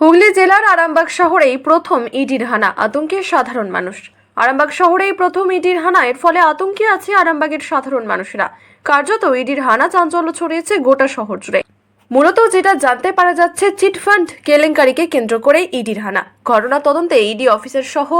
হুগলি জেলার আরামবাগ শহরেই প্রথম ইডির হানা আতঙ্কে সাধারণ মানুষ। আরামবাগ শহরেই প্রথম ইডির হানা, এর ফলে আতঙ্কে আছে আরামবাগের সাধারণ মানুষেরা। কার্যত ইডির হানা চাঞ্চল্য ছড়িয়েছে গোটা শহর জুড়ে। মূলত যেটা জানতে পারা যাচ্ছে চিটফান্ড কেলেঙ্কারিকে কেন্দ্র করে ইডির হানা। ঘটনা তদন্তে ইডি অফিসার সহ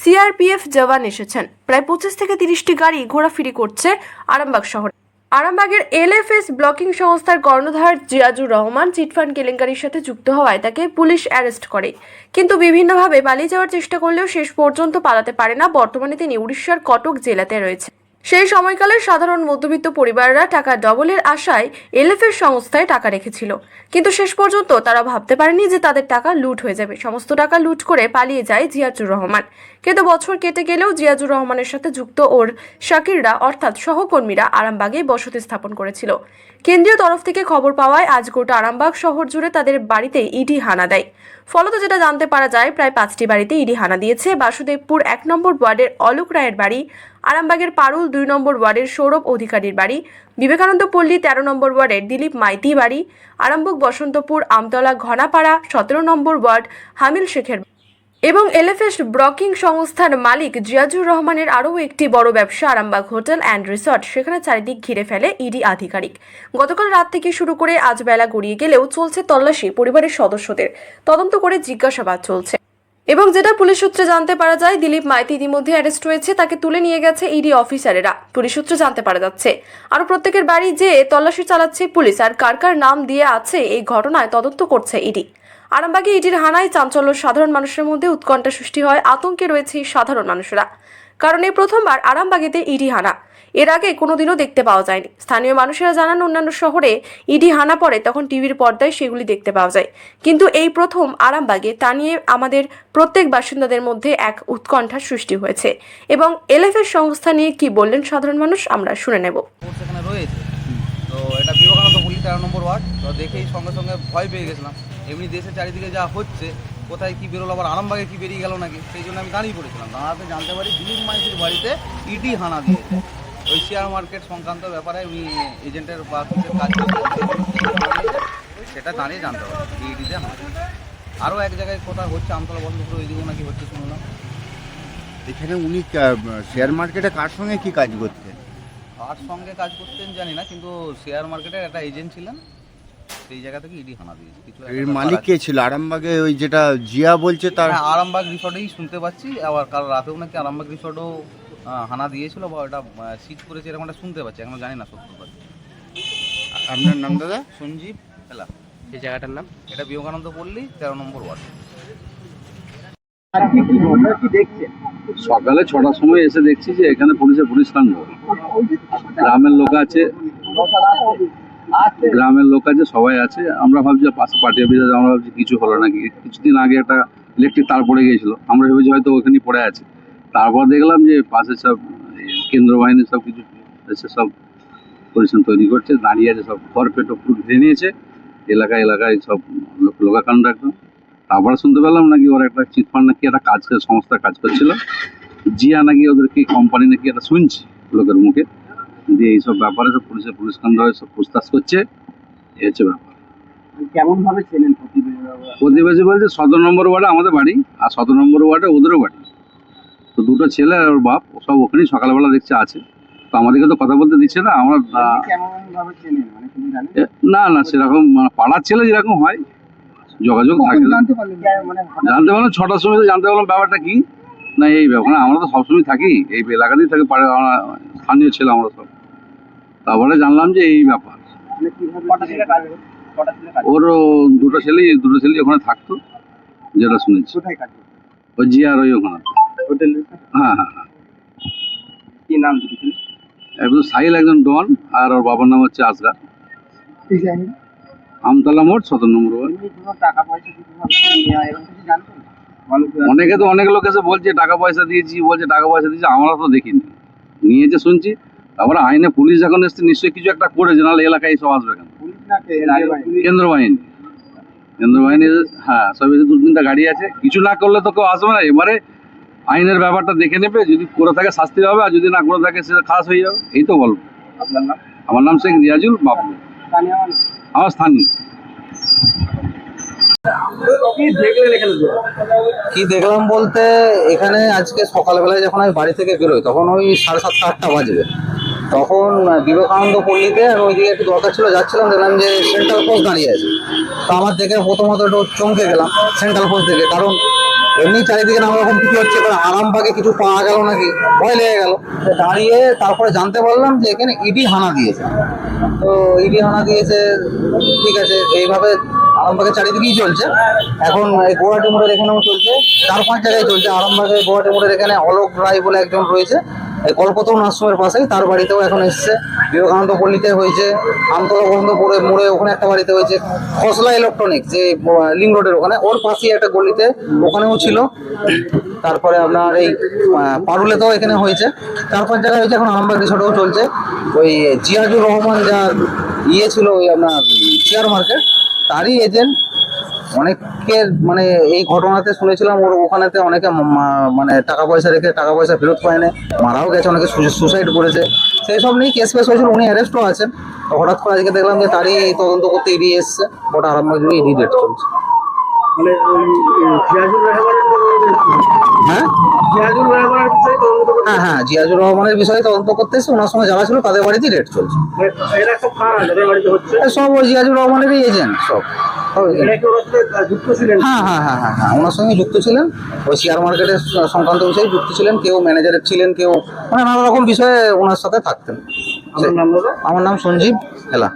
সিআরপিএফ জওয়ান এসেছেন। প্রায় পঁচিশ থেকে তিরিশটি গাড়ি ঘোরাফেরি করছে আরামবাগ শহরে। আরামবাগের এলএফএস ব্লকিং সংস্থার কর্ণধার জিয়াজুর রহমান চিটফান্ড কেলেঙ্কারির সাথে যুক্ত হওয়ায় তাকে পুলিশ অ্যারেস্ট করে। কিন্তু বিভিন্নভাবে পালিয়ে যাওয়ার চেষ্টা করলেও শেষ পর্যন্ত পালাতে পারে না। বর্তমানে তিনি উড়িষ্যার কটক জেলাতে রয়েছে। সেই সময়কালে সাধারণ মধ্যবিত্ত পরিবাররা টাকা ডবলের আশায় এলএফএস সংস্থায় টাকা রেখেছিল। কিন্তু শেষ পর্যন্ত তারা ভাবতে পারেনি যে তাদের টাকা লুট হয়ে যাবে। সমস্ত টাকা লুট করে পালিয়ে যায় জিয়াজুর রহমান। কিন্তু বছর কেটে গেলেও জিয়াজুর রহমানের সাথে যুক্ত ওর শাকিররা, অর্থাৎ সহকর্মীরা, আরামবাগে বসতি স্থাপন করেছিল। কেন্দ্রীয় তরফ থেকে খবর পাওয়ায় আজ গোটা আরামবাগ শহর জুড়ে তাদের বাড়িতে ইডি হানা দেয়। ফলত যেটা জানতে পারা যায়, প্রায় পাঁচটি বাড়িতে ইডি হানা দিয়েছে। বাসুদেবপুর এক নম্বর ওয়ার্ডের অলোক রায়ের বাড়ি, আরামবাগের পারুল দুই নম্বর ওয়ার্ডের সৌরভ অধিকারীর বাড়ি, বিবেকানন্দ পল্লী তেরো নম্বর ওয়ার্ডের দিলীপ মাইতি বাড়ি, আরামবাগ বসন্তপুর আমতলা ঘনাপাড়া সতেরো নম্বর ওয়ার্ড হামিল শেখের এবং এলএফএস ব্রকিং সংস্থার মালিক জিয়াজুর রহমানের আরও একটি বড় ব্যবসা, আরামবাগ হোটেল অ্যান্ড রিসর্ট। সেখানে চারিদিক ঘিরে ফেলে ইডি আধিকারিক। গতকাল রাত থেকে শুরু করে আজ বেলা গড়িয়ে গেলেও চলছে তল্লাশি পরিবারের সদস্যদের। তদন্ত করে জিজ্ঞাসাবাদ চলছে। এবং যেটা পুলিশ সূত্রে জানতে পারা যায়, দিলীপ মাইতি ইতিমধ্যে অ্যারেস্ট হয়েছে, তাকে তুলে নিয়ে গেছে ইডি অফিসারেরা। পুলিশ সূত্রে জানতে পারা যাচ্ছে, আরও প্রত্যেকের বাড়ি যেয়ে তল্লাশি চালাচ্ছে পুলিশ। আর কার কার নাম দিয়ে আছে এই ঘটনায় তদন্ত করছে ইডি। আরামবাগে ইডির হানায় চাঞ্চল্য সাধারণ মানুষের মধ্যে উৎকণ্ঠা সৃষ্টি হয়, আতঙ্কে রয়েছে সাধারণ মানুষেরা। কারণ এই প্রথমবার আরামবাগেতে ইডি হানা। এর আগে কোনোদিনও দেখতে পাওয়া যায়নি। স্থানীয় মানুষেরা জানান, অন্যান্য শহরে ইডি হানা পড়ে, তখন টিভির পর্দায় সেগুলি দেখতে পাওয়া যায়। কিন্তু এই প্রথম আরামবাগে তা নিয়ে আমাদের প্রত্যেক বাসিন্দাদের মধ্যে এক উৎকণ্ঠার সৃষ্টি হয়েছে। এবং এলএফএস সংস্থা নিয়ে কি বললেন সাধারণ মানুষ, আমরা শুনে নেব। তো এটা বিবেকানন্দ তেরো নম্বর ওয়ার্ড। তো দেখেই সঙ্গে সঙ্গে ভয় পেয়ে গেছিলাম। এমনি দেশের চারিদিকে যা হচ্ছে কোথায় কি বেরোলো আবার আরামবাগে কি বেরিয়ে গেল নাকি সেই জন্য আমি দাঁড়িয়ে পড়েছিলাম। দাঁড়াতে জানতে পারি দিলীপ মাইতির বাড়িতে ইডি হানা দিয়েছে। ওই শেয়ার মার্কেট সংক্রান্ত ব্যাপারে উনি এজেন্টের বা কাজ সেটা দাঁড়িয়ে জানতে পারি ইডিতে হানা আরও এক জায়গায় কোথায় হচ্ছে আমতলা বন্ধপুর ওইদিকেও নাকি হচ্ছে শুনলাম এখানে উনি শেয়ার মার্কেটে কার সঙ্গে কি কাজ করতেন? কার সঙ্গে কাজ করতেন জানি না কিন্তু শেয়ার মার্কেটের একটা এজেন্ট ছিলেন। সেই জায়গা থেকে ইডি হানা দিয়েছে। কিছু এর মালিক কে ছিল? আরামবাগে ওই যেটা জিয়া বলছে তার হ্যাঁ, আরামবাগ রিসর্টেই শুনতে পাচ্ছি। আবার কাল রাতেও নাকি আরামবাগ রিসর্টও আহ, হানা দিয়েছিল বা ওটা সিট করেছে এরকম একটা শুনতে পাচ্ছি। এখনও জানি না সত্য কথা। আপনার নাম দাদা? সঞ্জীব হেলা এই জায়গাটার নাম? এটা বিবেকানন্দ পল্লী তেরো নম্বর ওয়ার্ড। সকালে ছটার সময় এসে দেখছি যে এখানে পুলিশের পুলিশ কাণ্ড গ্রামের লোক আছে। গ্রামের লোক আছে, সবাই আছে। আমরা ভাবছি পাশে পার্টি অফিস আমরা ভাবছি কিছু হলো নাকি। কিছুদিন আগে একটা ইলেকট্রিক তার পড়ে গিয়েছিল। আমরা ভেবেছি হয়তো ওখানেই পড়ে আছে। তারপর দেখলাম যে পাশে সব কেন্দ্র বাহিনী সব কিছু এসে সব পরিশ্রম তৈরি করছে। দাঁড়িয়ে আছে সব, ঘর পেটো ফুট ঘিরে নিয়েছে। এলাকায় এলাকায় সব লোক লোকাকাণ্ড একদম। তারপরে শুনতে পেলাম নাকি ওরা একটা চিটফান্ড নাকি একটা কাজ সংস্থা কাজ করছিল। জিয়া নাকি ওদের কি কোম্পানি নাকি একটা শুনছি লোকের মুখে। দিয়ে এইসব ব্যাপারে সব পুলিশের পুলিশ হয়ে সব পুছতাছ করছে। এই হচ্ছে ব্যাপার। প্রতিবেশী বলছে সতেরো নম্বর ওয়ার্ডে আমাদের বাড়ি আর সতেরো নম্বর ওয়ার্ডে ওদেরও বাড়ি। তো দুটো ছেলে আর ওর বাপ সব ওখানেই সকালবেলা দেখছে আছে। তো আমাদেরকে তো কথা বলতে দিচ্ছে না আমরা মানে না না সেরকম মানে পাড়ার ছেলে যেরকম হয় যোগাযোগ থাকে। জানতে মানে জানতে পারলাম ছটার সময় তো জানতে পারলাম ব্যাপারটা কি? না এই ব্যাপার আমরা তো সবসময় থাকি এই এলাকাতেই থাকি স্থানীয় ছেলে আমরা সব। তারপরে জানলাম যে এই ব্যাপার। মানে কীভাবে কটা থেকে কাজ কটা থেকে কাজ ওর দুটো ছেলেই দুটো ছেলেই ওখানে থাকতো যেটা শুনেছি। ও জিয়ার ওই ওখানে। হ্যাঁ হ্যাঁ হ্যাঁ। কি নাম একজন সাহিল একজন ডন আর ওর বাবার নাম হচ্ছে জানেন আমতলা মোড় সতেরো নম্বর অনেকে তো অনেক লোক এসে বলছে টাকা পয়সা দিয়েছি বলছে টাকা পয়সা দিয়েছি আমরা তো দেখিনি। নিয়েছে শুনছি তারপরে আইনে পুলিশ যখন এসছে নিশ্চয়ই কিছু একটা করেছে নাহলে এলাকায় সব আসবে কেন? পুলিশ কেন্দ্র বাহিনী। কেন্দ্র বাহিনী হ্যাঁ সব এসে দু তিনটা গাড়ি আছে। কিছু না করলে তো কেউ আসবে না। এবারে আইনের ব্যাপারটা দেখে নেবে যদি করে থাকে শাস্তি হবে আর যদি না করে থাকে সেটা খাস হয়ে যাবে। এই তো বলব আপনার নাম? আমার নাম শেখ রিয়াজুল বাবলু মানুষ? আমার স্থানীয়? কি দেখলাম বলতে এখানে আজকে সকালবেলায় যখন আমি বাড়ি থেকে বেরোই তখন ওই সাড়ে সাতটা আটটা বাজবে। তখন বিবেকানন্দ পল্লীতে আমি ওইদিকে একটু দরকার ছিল, যাচ্ছিলাম, দেখলাম যে সেন্ট্রাল পোস্ট দাঁড়িয়ে আছে। তো আমার দেখে প্রথমত একটু চমকে গেলাম সেন্ট্রাল পোস্ট দেখে, কারণ এমনি চারিদিকে নানা রকম কিছু হচ্ছে, এবার আরামবাগে কিছু পাওয়া গেল নাকি, ভয় লেগে গেল। দাঁড়িয়ে তারপরে জানতে পারলাম যে এখানে ইডি হানা দিয়েছে। তো ইডি হানা দিয়েছে, ঠিক আছে, এইভাবে আরামবাগের চারিদিকেই চলছে। এখন এই গুয়াহাটি মোড়ের এখানেও চলছে, চার পাঁচ জায়গায় চলছে। আরামবাগে গুয়াহাটি মোড়ের এখানে অলোক রায় বলে একজন রয়েছে। এই কল্পতরুণ আশ্রমের পাশেই, তার বাড়িতেও এখন এসছে। বিবেকানন্দ পল্লীতে হয়েছে আমতলা বন্ধপুরে মোড়ে ওখানে একটা বাড়িতে হয়েছে, খসলা ইলেকট্রনিক যে লিং রোডের ওখানে। ওর পাশেই একটা গলিতে ওখানেও ছিল। তারপরে আপনার এই পারুলেতেও এখানে হয়েছে। চার পাঁচ জায়গায় হয়েছে, এখন আরামবাগ রিসোর্টেও চলছে। ওই জিয়াজুর রহমান যার ইয়ে ছিল, ওই আপনার শেয়ার মার্কেট তারই এজেন্ট অনেকের মানে এই ঘটনাতে শুনেছিলাম ওর ওখানেতে অনেকে মানে টাকা পয়সা রেখে টাকা পয়সা ফেরত পায় না মারাও গেছে অনেকে সুসাইড করেছে। সেই সব নিয়ে কেস ফেস হয়েছিল উনি অ্যারেস্টও আছেন। হঠাৎ করে আজকে দেখলাম যে তারই তদন্ত করতে ইডি এসছে গোটা আরামবাগ জুড়ে ইডি ডেট চলছে। মানে হ্যাঁ? হ্যাঁ হ্যাঁ জিয়াজুর রহমানের বিষয়ে তদন্ত ওনার সঙ্গে যারা ছিল তাদের বাড়িতেই রেট চলছে। এই সব ওই জিয়াজুর রহমানেরই এজেন্ট সব। হ্যাঁ হ্যাঁ হ্যাঁ হ্যাঁ হ্যাঁ ওনার সঙ্গে যুক্ত ছিলেন। ওই শেয়ার মার্কেটের সংক্রান্ত বিষয়ে যুক্ত ছিলেন কেউ ম্যানেজারের ছিলেন কেউ মানে নানা রকম বিষয়ে ওনার সাথে থাকতেন। আমার নাম সঞ্জীব হেলা।